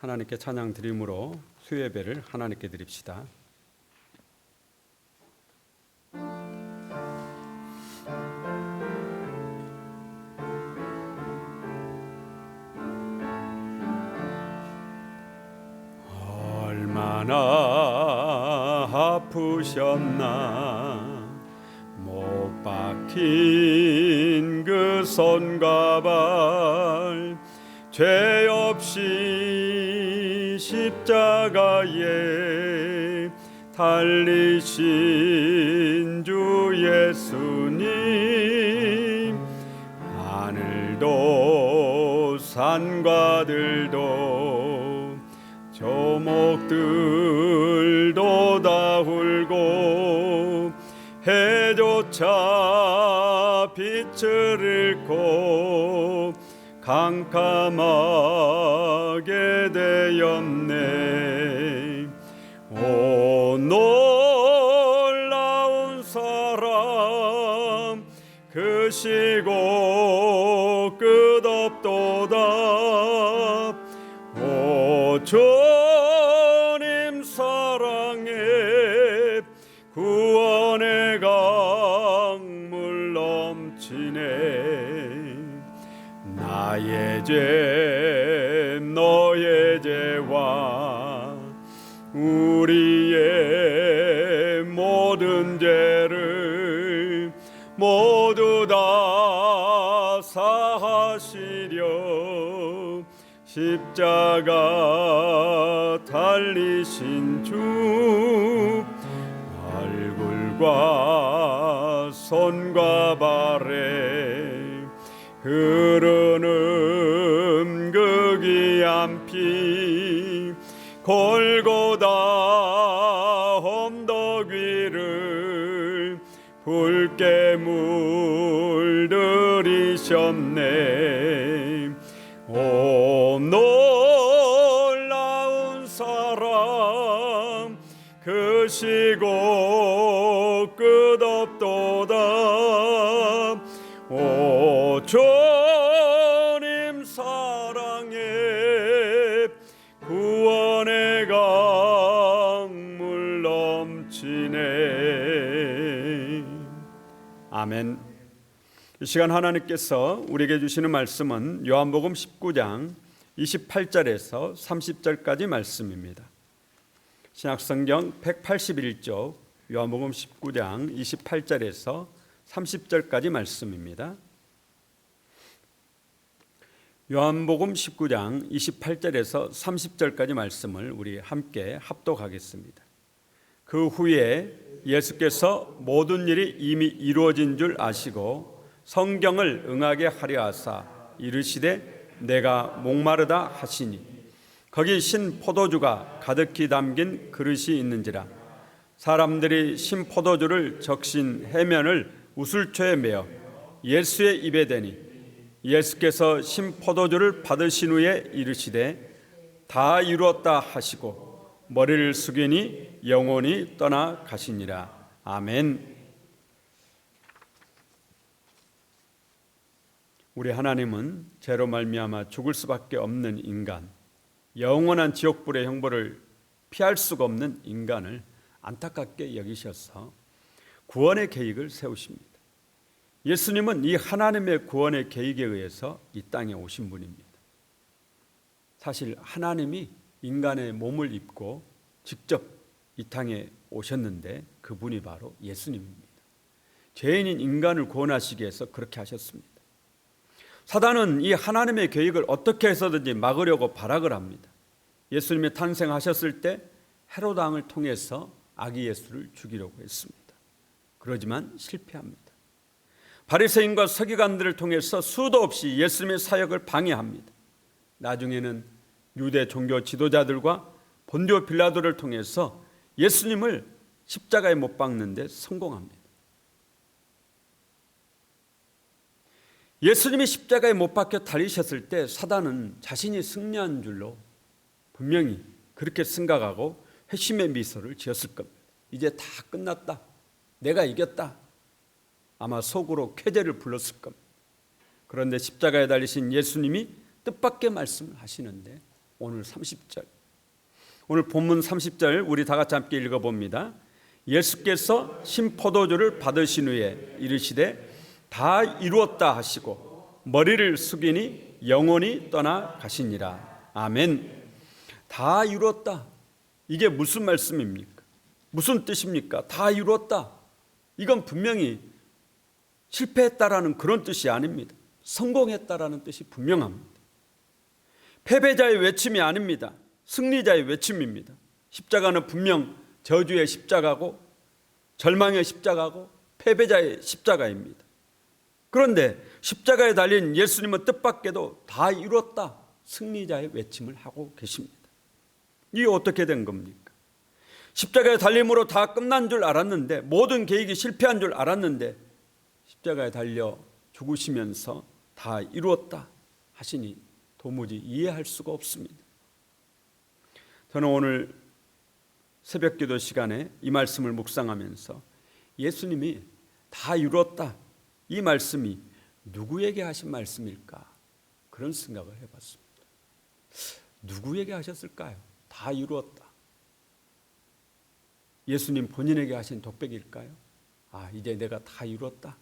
하나님께 찬양 드림으로 수예배를 하나님께 드립시다. 얼마나 아프셨나 못 박힌 그 손과 발죄 없이 십자가에 달리신 주 예수님 하늘도 산과들도 조목들도 다 울고 해조차 빛을 잃고 캄캄하게 되었네. 오 놀라운 사랑 그 시고 끝없도다. 오 주님 사랑에 구원의 강물 넘치네 나의 죄 너의 죄와 우리의 모든 죄를 모두 다 사하시려 십자가 달리신 주 얼굴과 손과 발에 흐르 는 그 귀한 피 골고다 언덕 위를 붉게 물들이셨네. 오 놀라운 사랑 그 시고 이 시간 하나님께서 우리에게 주시는 말씀은 요한복음 19장 28절에서 30절까지 말씀입니다. 신약성경 181쪽 요한복음 19장 28절에서 30절까지 말씀입니다. 요한복음 19장 28절에서 30절까지 말씀을 우리 함께 합독하겠습니다. 그 후에 예수께서 모든 일이 이미 이루어진 줄 아시고 성경을 응하게 하려 하사 이르시되 내가 목마르다 하시니 거기 신 포도주가 가득히 담긴 그릇이 있는지라 사람들이 신 포도주를 적신 해면을 우슬초에 메어 예수의 입에 대니 예수께서 신 포도주를 받으신 후에 이르시되 다 이루었다 하시고 머리를 숙이니 영원히 떠나 가시니라 아멘. 우리 하나님은 죄로 말미암아 죽을 수밖에 없는 인간, 영원한 지옥불의 형벌을 피할 수가 없는 인간을 안타깝게 여기셔서 구원의 계획을 세우십니다. 예수님은 이 하나님의 구원의 계획에 의해서 이 땅에 오신 분입니다. 사실 하나님이 인간의 몸을 입고 직접 이 땅에 오셨는데 그분이 바로 예수님입니다. 죄인인 인간을 구원하시기 위해서 그렇게 하셨습니다. 사단은 이 하나님의 계획을 어떻게 해서든지 막으려고 발악을 합니다. 예수님이 탄생하셨을 때 헤롯 왕을 통해서 아기 예수를 죽이려고 했습니다. 그러지만 실패합니다. 바리새인과 서기관들을 통해서 수도 없이 예수님의 사역을 방해합니다. 나중에는 유대 종교 지도자들과 본디오 빌라도를 통해서 예수님을 십자가에 못 박는데 성공합니다. 예수님이 십자가에 못 박혀 달리셨을 때 사단은 자신이 승리한 줄로 분명히 그렇게 생각하고 회심의 미소를 지었을 겁니다. 이제 다 끝났다. 내가 이겼다. 아마 속으로 쾌재를 불렀을 겁니다. 그런데 십자가에 달리신 예수님이 뜻밖의 말씀을 하시는데 오늘 30절. 오늘 본문 30절 우리 다 같이 함께 읽어 봅니다. 예수께서 신포도주를 받으신 후에 이르시되 다 이루었다 하시고 머리를 숙이니 영원히 떠나 가시니라. 아멘. 다 이루었다. 이게 무슨 말씀입니까? 무슨 뜻입니까? 다 이루었다. 이건 분명히 실패했다라는 그런 뜻이 아닙니다. 성공했다라는 뜻이 분명합니다. 패배자의 외침이 아닙니다. 승리자의 외침입니다. 십자가는 분명 저주의 십자가고 절망의 십자가고 패배자의 십자가입니다. 그런데 십자가에 달린 예수님은 뜻밖에도 다 이뤘다 승리자의 외침을 하고 계십니다. 이게 어떻게 된 겁니까? 십자가에 달림으로 다 끝난 줄 알았는데 모든 계획이 실패한 줄 알았는데 십자가에 달려 죽으시면서 다 이루었다 하시니 도무지 이해할 수가 없습니다. 저는 오늘 새벽 기도 시간에 이 말씀을 묵상하면서 예수님이 다 이루었다 이 말씀이 누구에게 하신 말씀일까 그런 생각을 해봤습니다. 누구에게 하셨을까요? 다 이루었다. 예수님 본인에게 하신 독백일까요? 아, 이제 내가 다 이루었다.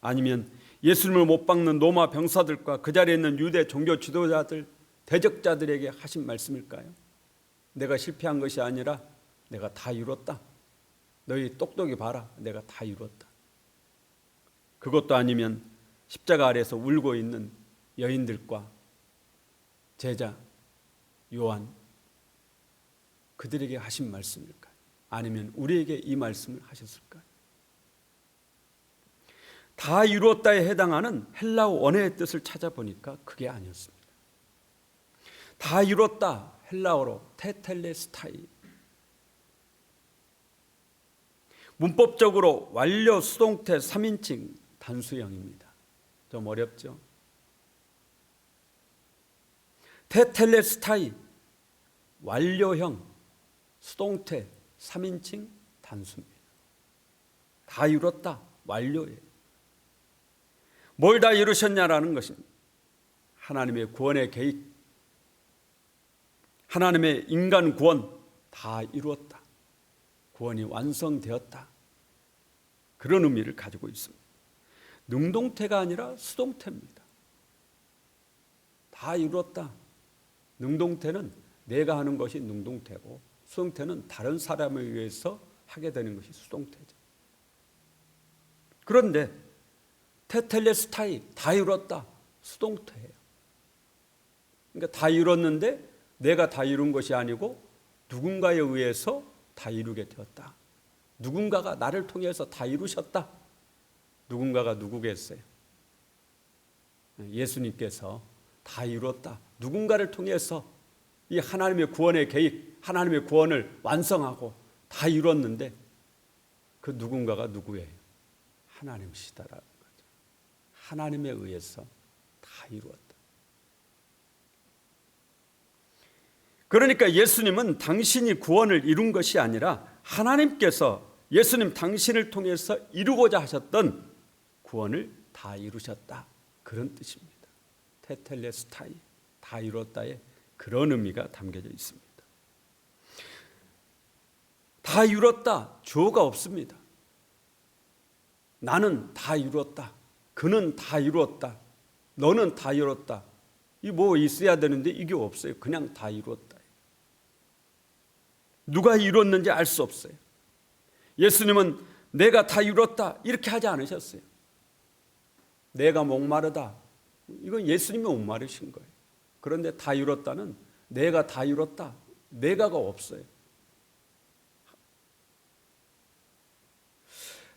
아니면 예수님을 못 박는 로마 병사들과 그 자리에 있는 유대 종교 지도자들, 대적자들에게 하신 말씀일까요? 내가 실패한 것이 아니라 내가 다 이뤘다. 너희 똑똑히 봐라. 내가 다 이뤘다. 그것도 아니면 십자가 아래서 울고 있는 여인들과 제자 요한 그들에게 하신 말씀일까요? 아니면 우리에게 이 말씀을 하셨을까요? 다 이루었다에 해당하는 헬라어 원어의 뜻을 찾아보니까 그게 아니었습니다. 다 이뤘다 헬라어로 테텔레스타이 문법적으로 완료 수동태 3인칭 단수형입니다. 좀 어렵죠? 테텔레스타이 완료형 수동태 3인칭 단수입니다. 다 이뤘다 완료예요. 뭘다 이루셨냐라는 것은 하나님의 구원의 계획, 하나님의 인간 구원 다 이루었다. 구원이 완성되었다. 그런 의미를 가지고 있습니다. 능동태가 아니라 수동태입니다. 다 이루었다. 능동태는 내가 하는 것이 능동태고 수동태는 다른 사람에 의해서 하게 되는 것이 수동태죠. 그런데 테텔레스타이 다 이뤘다. 수동태예요. 그러니까 다 이뤘는데 내가 다 이룬 것이 아니고 누군가에 의해서 다 이루게 되었다. 누군가가 나를 통해서 다 이루셨다. 누군가가 누구겠어요? 예수님께서 다 이루었다. 누군가를 통해서 이 하나님의 구원의 계획, 하나님의 구원을 완성하고 다 이뤘는데 그 누군가가 누구예요? 하나님이시다라는 거죠. 하나님에 의해서 다 이루었다. 그러니까 예수님은 당신이 구원을 이룬 것이 아니라 하나님께서 예수님 당신을 통해서 이루고자 하셨던 구원을 다 이루셨다. 그런 뜻입니다. 테텔레스타이 다 이뤘다에 그런 의미가 담겨져 있습니다. 다 이뤘다 주어가 없습니다. 나는 다 이뤘다. 그는 다 이뤘다. 너는 다 이뤘다. 이 뭐 있어야 되는데 이게 없어요. 그냥 다 이뤘다. 누가 이뤘는지 알 수 없어요. 예수님은 내가 다 이뤘다 이렇게 하지 않으셨어요. 내가 목마르다. 이건 예수님이 목마르신 거예요. 그런데 다 이뤘다는 내가 다 이뤘다. 내가가 없어요.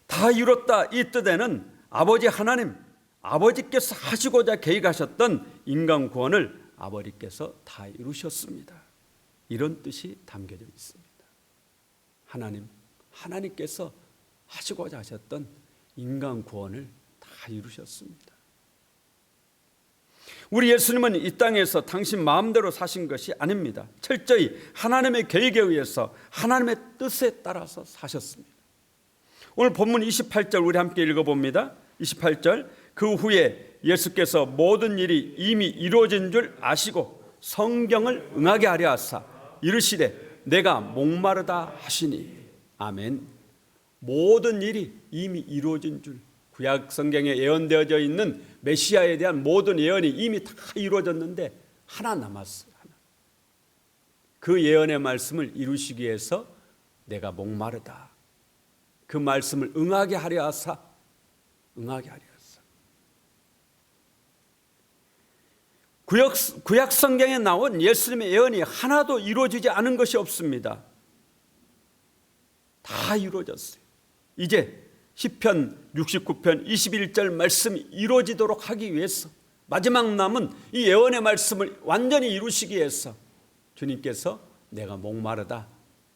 다 이뤘다 이 뜻에는 아버지 하나님, 아버지께서 하시고자 계획하셨던 인간 구원을 아버지께서 다 이루셨습니다. 이런 뜻이 담겨져 있습니다. 하나님, 하나님께서 하시고자 하셨던 인간 구원을 다 이루셨습니다. 우리 예수님은 이 땅에서 당신 마음대로 사신 것이 아닙니다. 철저히 하나님의 계획에 의해서 하나님의 뜻에 따라서 사셨습니다. 오늘 본문 28절 우리 함께 읽어봅니다. 28절 그 후에 예수께서 모든 일이 이미 이루어진 줄 아시고 성경을 응하게 하려 하사 이르시되 내가 목마르다 하시니 아멘. 모든 일이 이미 이루어진 줄 구약 성경에 예언되어져 있는 메시아에 대한 모든 예언이 이미 다 이루어졌는데 하나 남았어요. 하나. 그 예언의 말씀을 이루시기 위해서 내가 목마르다. 그 말씀을 응하게 하려 하사 응하게 하려 하사. 구약, 구약 성경에 나온 예수님의 예언이 하나도 이루어지지 않은 것이 없습니다. 다 이루어졌어요. 이제 시편 69편 21절 말씀이 이루어지도록 하기 위해서 마지막 남은 이 예언의 말씀을 완전히 이루시기 위해서 주님께서 내가 목마르다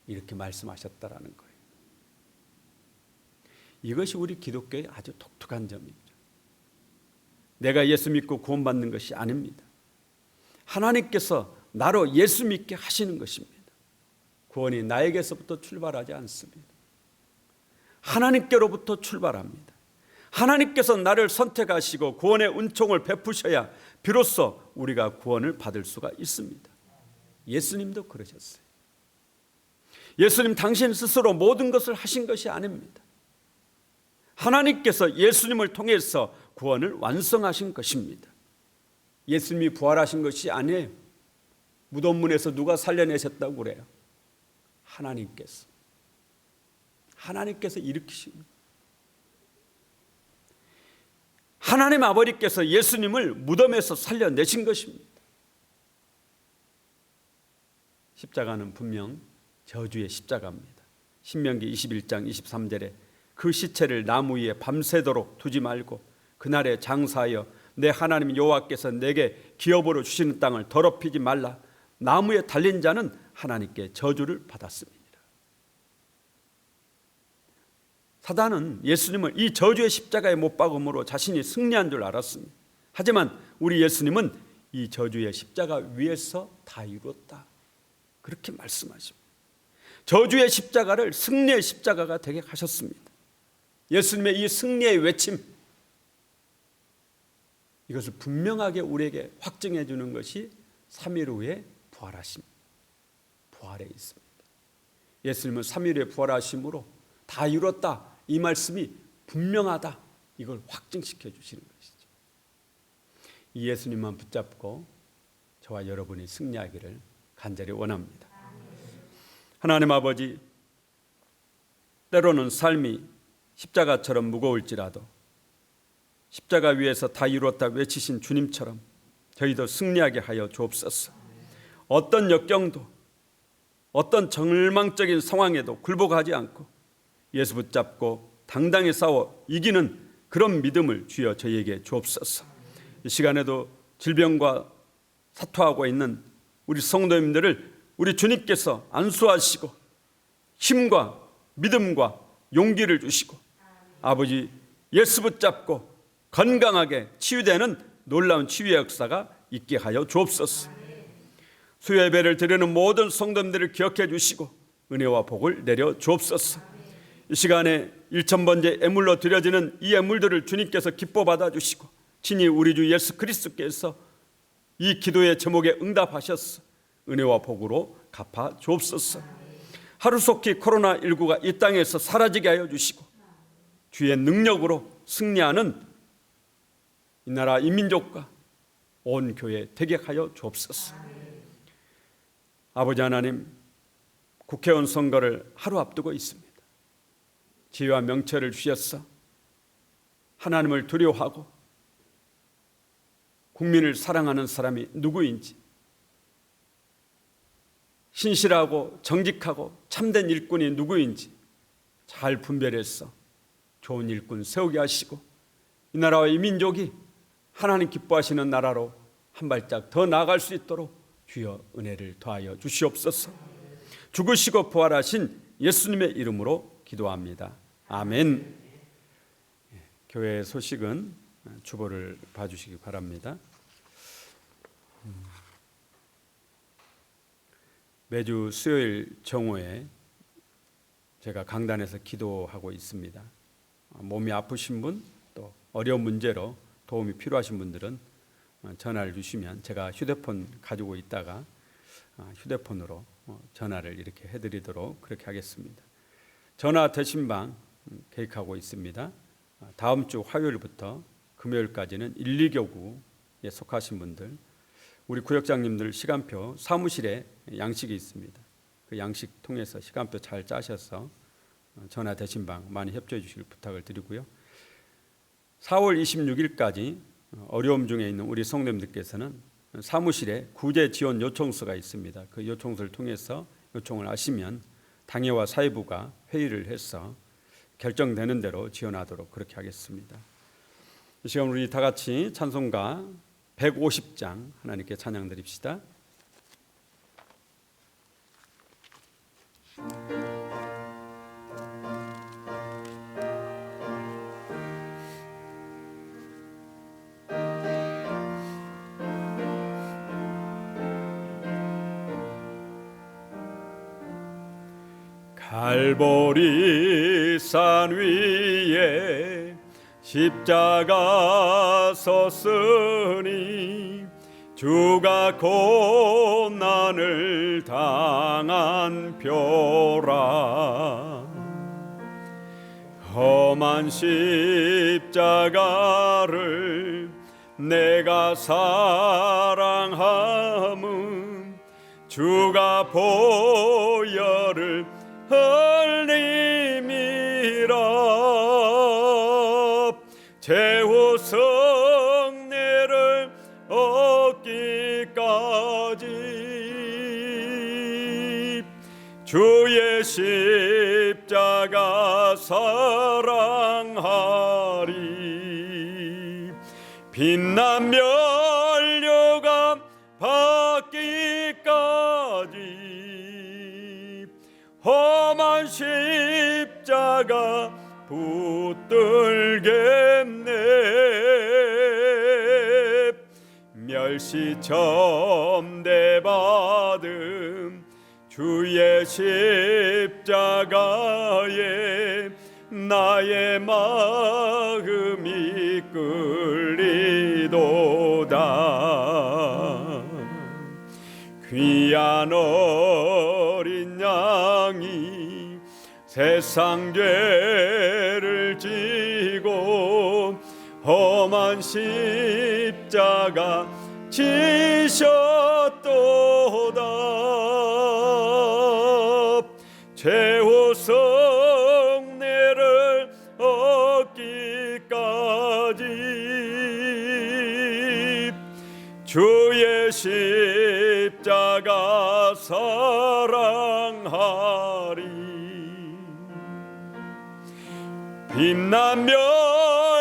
이렇게 말씀하셨다라는 거예요. 이것이 우리 기독교의 아주 독특한 점이죠. 내가 예수 믿고 구원받는 것이 아닙니다. 하나님께서 나로 예수 믿게 하시는 것입니다. 구원이 나에게서부터 출발하지 않습니다. 하나님께로부터 출발합니다. 하나님께서 나를 선택하시고 구원의 은총을 베푸셔야 비로소 우리가 구원을 받을 수가 있습니다. 예수님도 그러셨어요. 예수님 당신 스스로 모든 것을 하신 것이 아닙니다. 하나님께서 예수님을 통해서 구원을 완성하신 것입니다. 예수님이 부활하신 것이 아니에요. 무덤문에서 누가 살려내셨다고 그래요? 하나님께서. 하나님께서 일으키십니다. 하나님 아버지께서 예수님을 무덤에서 살려내신 것입니다. 십자가는 분명 저주의 십자가입니다. 신명기 21장 23절에 그 시체를 나무 위에 밤새도록 두지 말고 그날에 장사하여 내 하나님 여호와께서 내게 기업으로 주시는 땅을 더럽히지 말라. 나무에 달린 자는 하나님께 저주를 받았습니다. 사단은 예수님을 이 저주의 십자가에 못 박음으로 자신이 승리한 줄 알았습니다. 하지만 우리 예수님은 이 저주의 십자가 위에서 다 이루었다. 그렇게 말씀하십니다. 저주의 십자가를 승리의 십자가가 되게 하셨습니다. 예수님의 이 승리의 외침 이것을 분명하게 우리에게 확증해 주는 것이 3일 후에 부활하심. 부활에 있습니다. 예수님은 3일 후에 부활하심으로 다 이뤘다. 이 말씀이 분명하다. 이걸 확증시켜 주시는 것이죠. 이 예수님만 붙잡고 저와 여러분이 승리하기를 간절히 원합니다. 하나님 아버지, 때로는 삶이 십자가처럼 무거울지라도 십자가 위에서 다 이루었다 외치신 주님처럼 저희도 승리하게 하여 주옵소서. 어떤 역경도 어떤 절망적인 상황에도 굴복하지 않고 예수 붙잡고 당당히 싸워 이기는 그런 믿음을 주여 저희에게 주옵소서. 이 시간에도 질병과 사투하고 있는 우리 성도님들을 우리 주님께서 안수하시고 힘과 믿음과 용기를 주시고 아버지 예수 붙잡고 건강하게 치유되는 놀라운 치유의 역사가 있게 하여 주옵소서. 수요 예배를 드리는 모든 성도님들을 기억해 주시고 은혜와 복을 내려 주옵소서. 이 시간에 1천번째 애물로 드려지는 이 애물들을 주님께서 기뻐 받아 주시고 친히 우리 주 예수 그리스도께서 이 기도의 제목에 응답하셨어. 은혜와 복으로 갚아 주옵소서. 하루속히 코로나19가 이 땅에서 사라지게 하여 주시고 주의 능력으로 승리하는 이 나라 이민족과 온 교회 되게 하여 주옵소서. 아버지 하나님, 국회의원 선거를 하루 앞두고 있습니다. 지혜와 명철을 주셨어. 하나님을 두려워하고 국민을 사랑하는 사람이 누구인지 신실하고 정직하고 참된 일꾼이 누구인지 잘 분별해서 좋은 일꾼 세우게 하시고 이 나라와 이 민족이 하나님 기뻐하시는 나라로 한 발짝 더 나아갈 수 있도록 주여 은혜를 더하여 주시옵소서. 죽으시고 부활하신 예수님의 이름으로 기도합니다. 아멘. 예, 교회 소식은 주보를 봐주시기 바랍니다. 음. 매주 수요일 정오에 제가 강단에서 기도하고 있습니다. 몸이 아프신 분, 또 어려운 문제로 도움이 필요하신 분들은 어, 전화를 주시면 제가 휴대폰 가지고 있다가 어, 휴대폰으로 어, 전화를 이렇게 해드리도록 그렇게 하겠습니다. 전화 대신방 음, 계획하고 있습니다. 어, 다음 주 화요일부터 금요일까지는 1, 2교구에 속하신 분들 우리 구역장님들 시간표 사무실에 양식이 있습니다. 그 양식 통해서 시간표 잘 짜셔서 어, 전화 대신방 많이 협조해 주실 부탁을 드리고요. 4월 26일까지 어려움 중에 있는 우리 성도님들께서는 사무실에 구제 지원 요청서가 있습니다. 그 요청서를 통해서 요청을 하시면 당회와 사회부가 회의를 해서 결정되는 대로 지원하도록 그렇게 하겠습니다. 이 시간 우리 다 같이 찬송가 150장 하나님께 찬양 드립시다. 갈보리 산 위에 십자가 섰으니 주가 고난을 당한 표라. 험한 십자가를 내가 사랑함은 주가 보혈을 흘림이라. 제후 성례를 얻기까지. 주의 십자가 사랑하리. 면 붙들겠네. 멸시 점대받음 주의 십자가에 나의 마음이 끌리도다. 귀한 어린 양이 세상 지고 험한 십자가 지셨도다. 최후 성례를 얻기까지. 주의 십자가 사랑하리. 멸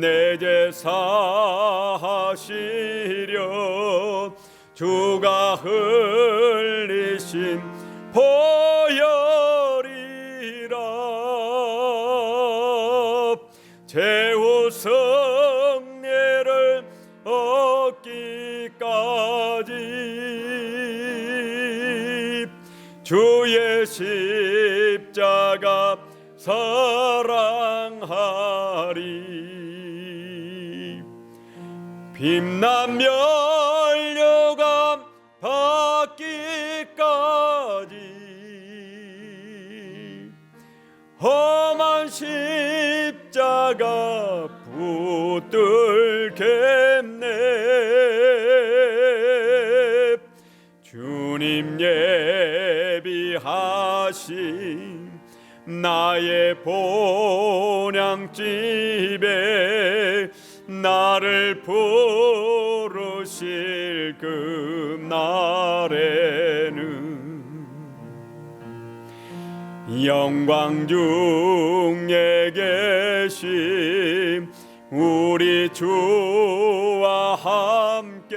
내죄 사하시려 주가 흘리신 보혈이라. 제후 성례를 얻기까지 주의 십자가 사랑 빛난 멸류관 받기까지. 험한 십자가 붙들겠네. 주님 예비하신 나의 본향집에 나를 부르실 그 날에는 영광 중에 계신 우리 주와 함께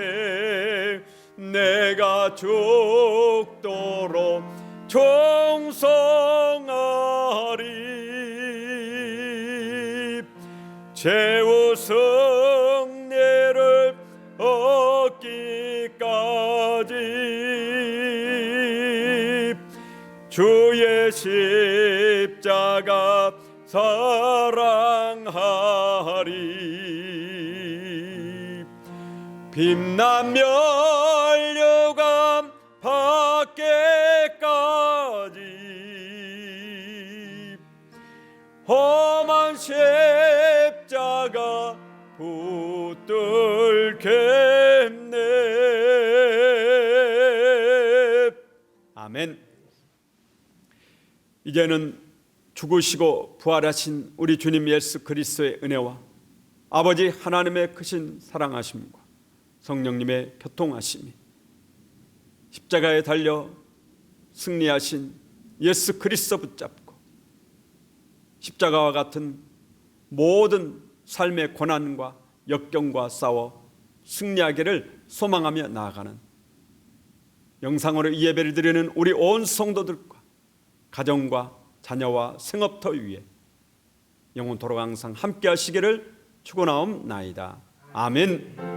내가 죽도록 충성하리. 최 십자가 사랑하리. 빛나며 려감 밖에까지 험한 십 이제는 죽으시고 부활하신 우리 주님 예수 그리스도의 은혜와 아버지 하나님의 크신 사랑하심과 성령님의 교통하심이 십자가에 달려 승리하신 예수 그리스도 붙잡고 십자가와 같은 모든 삶의 고난과 역경과 싸워 승리하기를 소망하며 나아가는 영상으로 이 예배를 드리는 우리 온 성도들과 가정과 자녀와 생업터 위에 영원토록 항상 함께 하시기를 축원하옵나이다. 아멘.